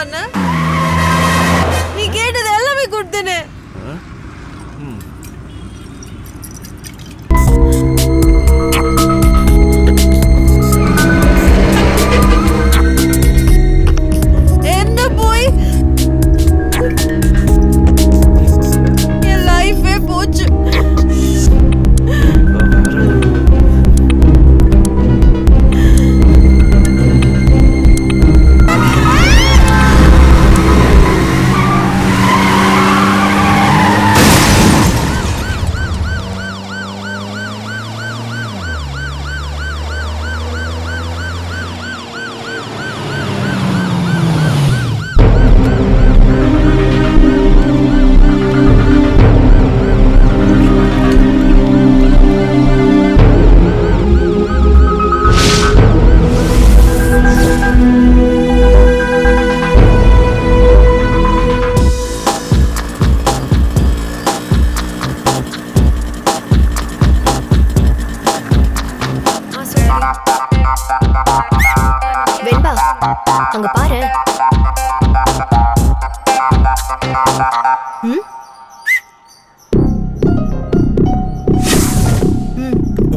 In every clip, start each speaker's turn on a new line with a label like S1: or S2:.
S1: பண்ண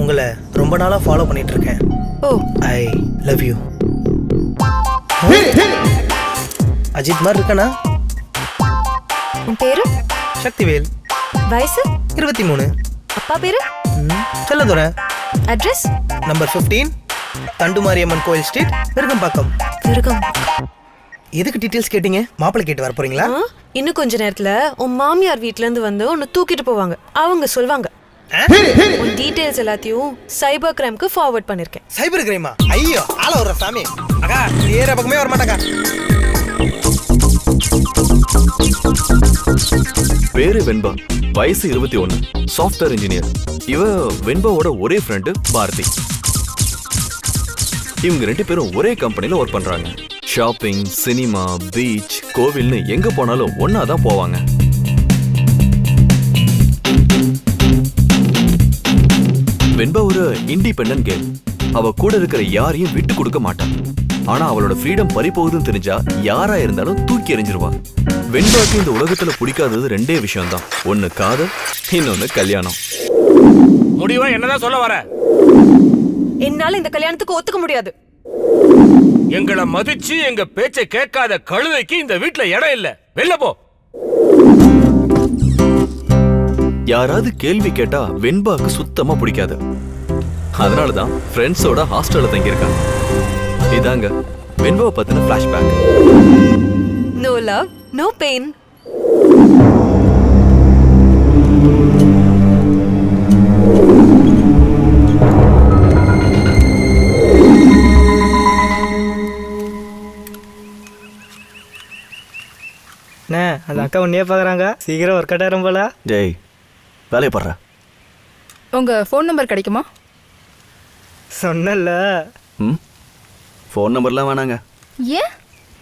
S2: உங்களை ரொம்ப நாளாக ஃபாலோ பண்ணிட்டு இருக்கேன்
S3: oh
S2: I love you Ajith மாதிரி இருக்கனா?
S3: உன் பேரு?
S2: சக்திவேல்.
S3: வயசு?
S2: இருபத்தி மூணு
S3: அப்பா பேரு?
S2: Chelladurai.
S3: Address
S2: number fifteen Thandumariamman கோயில் ஸ்ட்ரீட் விருகம்பாக்கம்.
S3: விருகம்.
S2: எதுக்கு டீட்டெயில்ஸ் கேட்டீங்க? மாப்பிள்ளை கேட்டு வர போறீங்களா?
S1: இன்னும் கொஞ்ச நேரத்துல உன் மாமியார் வீட்ல இருந்து வந்து உன்னை தூக்கிட்டு போவாங்க. அவங்க சொல்வாங்க. உன் டீடைல்ஸ் எல்லாத்தையும் சைபர் கிரைம்க்கு ஃபார்வர்ட் பண்ணிருக்கேன்.
S2: சைபர் கிரைமா ஐயோ ஆள வர சாமி. அக்கா ஏற பக்கமே வர மாட்டாக்கா.
S4: பேரு வெண்பா. வயசு இருபத்தி ஒன்னு. சாஃப்ட்வேர் இன்ஜினியர் இவ வெண்பாவோட ஒரே ஃப்ரெண்டு பாரதி. இவங்க ரெண்டு பேரும் ஒரே கம்பெனில ஒர்க் பண்றாங்க. ஷாப்பிங் சினிமா பீச் கோவில்னு எங்க போனாலும் ஒன்னா தான் போவாங்க. வெண்பா ஒரு இண்டிபெண்டன்ட் கேர்ள் அவ கூட இருக்கிற யாரையும் விட்டு கொடுக்க மாட்டா. ஆனா அவளோட ஃப்ரீடம் பறி போகுதுன்னு தெரிஞ்சா யாரா இருந்தாலும் தூக்கி எறிஞ்சிருவா. வெண்பாக்கு இந்த உலகத்துல பிடிக்காதது ரெண்டே விஷயம்தான். ஒன்னு காதல் இன்னொன்னு கல்யாணம்.
S5: முடிவா என்னதான் சொல்ல வர?
S1: என்னால இந்த கல்யாணத்துக்கு ஒத்துக்க முடியாது.
S5: எங்களை மதிச்சு எங்க பேச்சை கேட்காத கழுதைக்கு இந்த வீட்ல இடம் இல்ல. வெளில போ.
S4: யாராவது கேள்வி கேட்டா வெண்பாக்கு சுத்தமா பிடிக்காது. அதனாலதான் ஃப்ரெண்ட்ஸோட ஹாஸ்டல்ல தங்கியிருக்காங்க. இதாங்க வெண்பாவை பத்தின flashback
S1: no love no pain
S2: அண்ணே அந்த அக்கா உன்னையே பார்க்குறாங்க சீக்கிரம் ஒர்க் அவுட் ஆயிரும் போல.
S4: டேய் வேலையை படுற.
S6: உங்க ஃபோன் நம்பர் கிடைக்குமா?
S2: சொன்னல.
S4: ம்? ஃபோன் நம்பர்லாம் வேணாங்க.
S6: ஏன்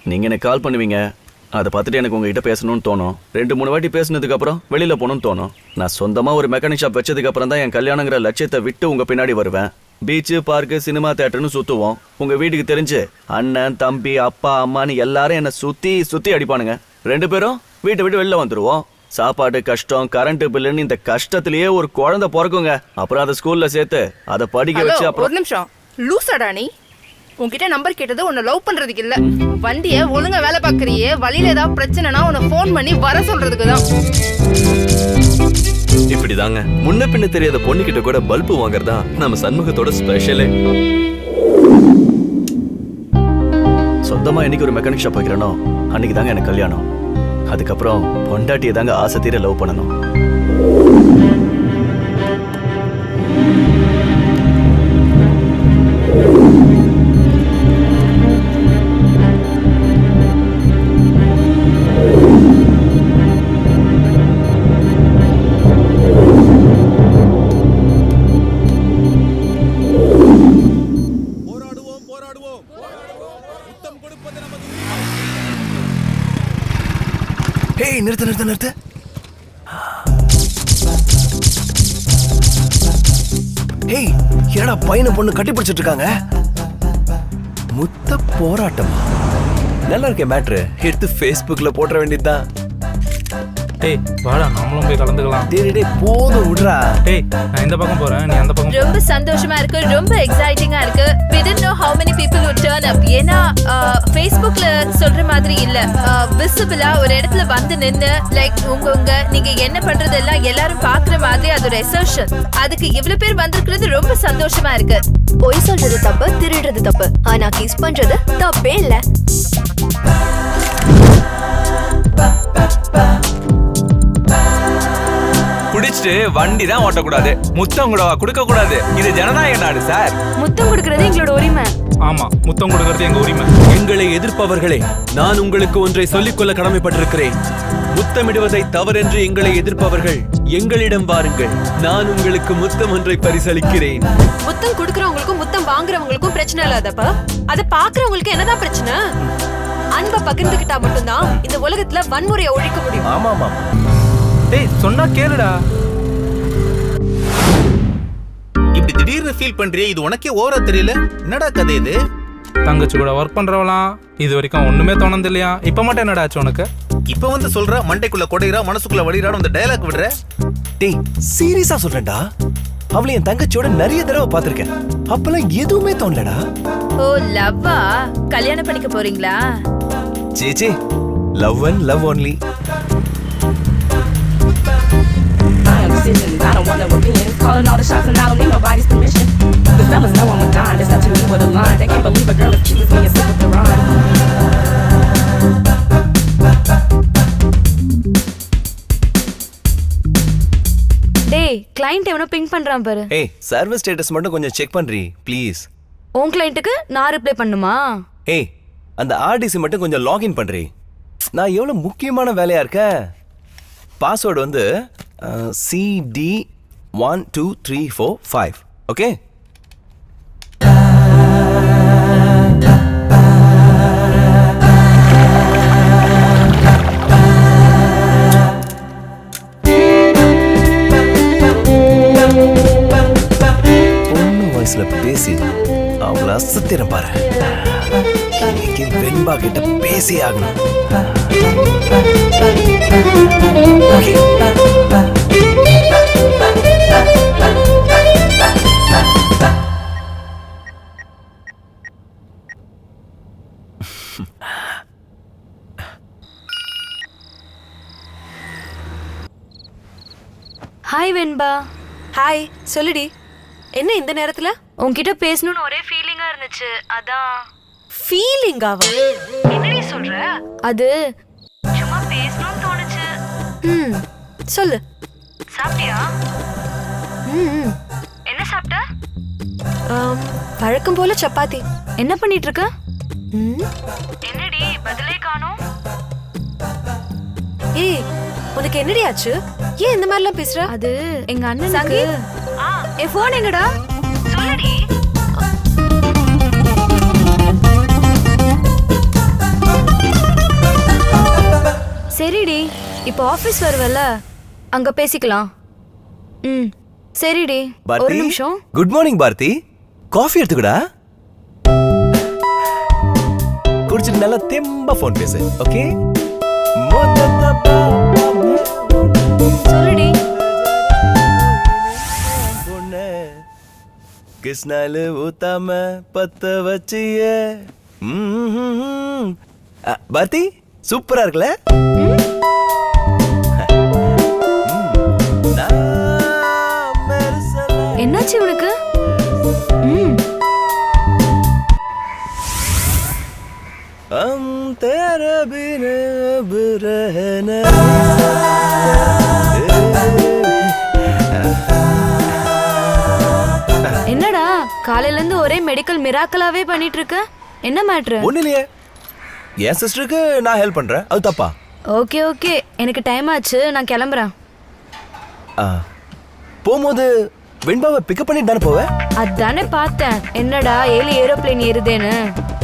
S4: நீங்க எனக்கு கால் பண்ணுவீங்க. அதை பார்த்துட்டு எனக்கு உங்ககிட்ட பேசணும்னு தோணும். ரெண்டு மூணு வாட்டி பேசினதுக்கு அப்புறம் வெளியில போகணும்னு தோணும். நான் சொந்தமா ஒரு மெக்கானிக் ஷாப் வச்சதுக்கு அப்புறம் தான் என் கல்யாணங்கிற லட்சியத்தை விட்டு உங்க பின்னாடி வருவேன். பீச்சு பார்க்கு சினிமா தேட்டர்னு சுத்துவோம். உங்க வீட்டுக்கு தெரிஞ்சு அண்ணன் தம்பி அப்பா அம்மான்னு எல்லாரும் என்னை சுத்தி சுத்தி அடிப்பானுங்க. ரெண்டு பேரும் வீட்டை விட்டு வெளில வந்துருவோம். சாப்பாடு கஷ்டம் கரண்ட் பில்லுன்னு இந்த கஷ்டத்திலேயே ஒரு குழந்தை பிறக்குங்க. அப்புறம் அதை ஸ்கூல்ல சேர்த்து அதை படிக்க வச்சு
S6: ஒரு
S4: அப்புறம்
S6: நிமிஷம் லூசாடா நீ? உன்கிட்ட நம்பர் கேட்டது உன்னை லவ் பண்றதுக்கு இல்ல. வண்டிய ஒழுங்கா வேலை பார்க்கறியே வழியில ஏதாவது பிரச்சனைனா உன்னை ஃபோன் பண்ணி வர சொல்றதுக்கு தான்.
S4: இப்படிதாங்க. முன்ன பின்ன தெரியாத பொண்ணுகிட்ட கூட பல்பு வாங்குறதா நம்ம சண்முகத்தோட ஸ்பெஷலே சொந்தமா என்னைக்கு ஒரு மெக்கானிக் ஷாப் வைக்கிறனோ? அன்னைக்கு தாங்க எனக்கு கல்யாணம். அதுக்கப்புறம் பொண்டாட்டியை தாங்க ஆசை தீர லவ் பண்ணணும்.
S2: நிறுத்து நிறுத்து நிறுத்து. ஏய் என்னடா பையனை பொண்ணு கட்டி பிடிச்சிட்டு இருக்காங்க முத்த போராட்டம்?
S7: நல்லா இருக்கே மேட்ரு எடுத்து ஃபேஸ்புக்ல போட்டுற வேண்டியதுதான்.
S8: டேய் வாடா நம்மளும் போய் கலந்துக்கலாம்.
S7: டேய் டேய், போதும் விடுறா.
S8: டேய் நான் இந்த பக்கம் போறேன் நீ அந்த பக்கம்.
S9: ரொம்ப சந்தோஷமா இருக்கு ரொம்ப எக்ஸைட்டிங்கா இருக்கு. We didn't know how many people would turn up. ஏன்னா ஃபேஸ்புக்ல சொல்ற மாதிரி இல்ல. விசிபிளா ஒரு இடத்துல வந்து நின்னு லைக் உங்க உங்க நீங்க என்ன பண்றதெல்லாம் எல்லாரும் பாக்குற மாதிரி அது ஒரு எசர்ஷன் அதுக்கு இவ்வளவு பேர் வந்திருக்கிறது ரொம்ப சந்தோஷமா இருக்கு.
S3: பொய் சொல்றது தப்பு திருடுறது தப்பு. ஆனா கிஸ் பண்றது தப்பே இல்ல.
S10: குடிச்சிட்டு வண்டி தான் ஓட்டக்கூடாது. முத்தம் கூடவா கொடுக்க கூடாது இது ஜனநாயக நாடு சார்
S1: முத்தம் கொடுக்கறது எங்களோட உரிமை.
S8: ஆமா முத்தம் கொடுக்கறது எங்க உரிமை.
S7: எங்களை எதிர்ப்பவர்களே நான் உங்களுக்கு ஒன்றை சொல்லிக்கொள்ள கடமைப்பட்டிருக்கிறேன். முத்தமிடுவதை தவறென்று எங்களை எதிர்ப்பவர்கள் எங்களிடம் வாருங்கள். நான் உங்களுக்கு முத்தம் ஒன்றை பரிசளிக்கிறேன்.
S1: முத்தம் கொடுக்கறவங்களுக்கும் முத்தம் வாங்குறவங்களுக்கும் பிரச்சனை இல்லாதப்ப அதை பாக்குறவங்களுக்கு என்னதான் பிரச்சனை? அன்பை பகிர்ந்துகிட்டா மட்டும்தான் இந்த உலகத்துல வன்முறையை ஒழிக்க முடியும்.
S7: ஆமா ஆமா
S8: டேய் சொன்னா கேளுடா.
S2: இப்படி திடீர்னு ஃபீல் பண்றியே இது உனக்கே ஓவரா தெரியல? என்னடா கதை இது?
S8: தங்கச்சி கூட ஒர்க் பண்றவளாம். இது வரைக்கும் ஒண்ணுமே தோணுது இல்லையா இப்ப மட்டும் என்னடா ஆச்சு உனக்கு?
S2: இப்ப வந்து சொல்ற மண்டைக்குள்ள கொடைகிறா மனசுக்குள்ள வடிகிறான்னு அந்த டயலாக் விடுற?
S7: டேய் சீரியஸா சொல்றேன்டா. அவளை என் தங்கச்சியோட நிறைய தடவை பார்த்திருக்கேன். அப்பெல்லாம் எதுவுமே தோணலடா.
S9: ஓ லவ்வா? கல்யாணம் பண்ணிக்க போறீங்களா?
S7: சேச்சே love and
S11: love only decisions. I don't want no opinions. Calling all the shots and I don't need nobody's permission. The fellas know I'm a dime. It's up to me with a line. They can't believe a girl accuses me of sip with the rhyme.
S1: டேய் client எவனோ ping பண்றான் பாரு
S7: ஏய் service status மட்டும் கொஞ்சம் check பண்றீ please
S1: உன் கிளைண்ட்டுக்கு நான் reply பண்ணுமா
S7: ஏய் அந்த ஆர்டிசி மட்டும் கொஞ்சம் லாகின் பண்றீ நான் எவ்வளவு முக்கியமான வேலையா இருக்கேன் பாஸ்வேர்டு வந்து CD one two three four five okay பொண்ணு பேசி அவள அசத்திரம் பாரு. இன்னைக்கு வெண்பா கிட்ட பேசி ஆகணும்.
S1: வெண்பா. ஹாய் சொல்லுடி. என்ன இந்த நேரத்துல?
S3: உன்கிட்ட பேசணும்னு ஒரே ஃபீலிங்கா இருந்துச்சு அதான்.
S1: ஃபீலிங்காவா
S3: என்னடி சொல்ற? அது சும்மா பேசணும்னு தோணுச்சு.
S1: ம் சொல்லு.
S3: சாப்பிட்டியா?
S1: ம்
S3: என்ன சாப்பிட்ட?
S1: வழக்கம் போல சப்பாத்தி.
S3: என்ன பண்ணிட்டு இருக்க என்னடி பதிலே காணோம்.
S1: ஏய் உனக்கு என்னடி ஆச்சு ஏன் இந்த மாதிரிலாம் பேசுற?
S3: அது எங்க அண்ணனுக்கு.
S1: சங்கீத்?
S3: என் போன் எங்கடா? சொல்லுடி. சரிடி இப்போ ஆபீஸ் வருவல்ல? அங்க பேசிக்கலாம். ம் சரிடி. ஒரு
S7: பாரதி
S3: நிமிஷம்.
S7: குட் மார்னிங் பாரதி காஃபி எடுத்துக்கடா. குடிச்சிட்டு நல்லா தெம்பா ஃபோன் பேசு ஓகே கிருஷ்ணாலு ஊத்தாம பத்த வச்சிய ம்ஹும்ஹும். அ, பாரதி சூப்பரா இருக்குல்ல ம். நான் மெர்சலா
S3: என்னாச்சு உனக்கு ம்
S7: हम तेरे बिना अब रह
S3: காலையில இருந்து ஒரே மெடிக்கல் மிராக்கலாவே பண்ணிட்டு இருக்க என்ன மேட்ரு
S7: ஒண்ணு இல்லையே என் சிஸ்டருக்கு நான் ஹெல்ப் பண்றேன். அது தப்பா?
S3: ஓகே ஓகே எனக்கு டைம் ஆச்சு. நான் கிளம்புறேன்.
S7: ஆ. போகும்போது வெண்பாவை பிக்கப் பண்ணிட்டு தானே போவேன்
S3: அதானே பார்த்தேன். என்னடா ஏழு ஏரோப்ளேன் ஏறுதேன்னு.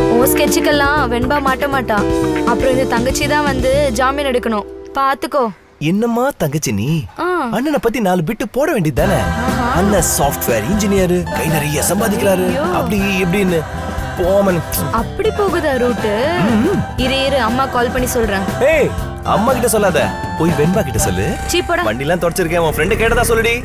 S3: உன் ஸ்கெட்சுக்கெல்லாம் வெண்பா மாட்ட மாட்டா. அப்புறம் இந்த தங்கச்சி தான் வந்து ஜாமீன் எடுக்கணும். பாத்துக்கோ.
S7: என்னம்மா தங்கச்சி நீ?
S3: ஆ.
S7: அண்ணனை பத்தி நாலு பிட்டு போட வேண்டியது தானே? அண்ணன் சாஃப்ட்வேர் இன்ஜினியர் கை நிறைய சம்பாதிக்கிறாரு. அப்படி இப்படின்னு போமன்
S3: அப்படி போகுதா ரூட்டு? இரு இரு அம்மா கால் பண்ணி சொல்றேன்.
S7: ஏய் அம்மா கிட்ட சொல்லாத. போய் வெண்பா கிட்ட சொல்லு.
S3: சீ போடா.
S7: வண்டிலாம் தொடச்சிருக்கேன் உன் ஃப்ரெண்டு கேட்டதா சொல்லுடி.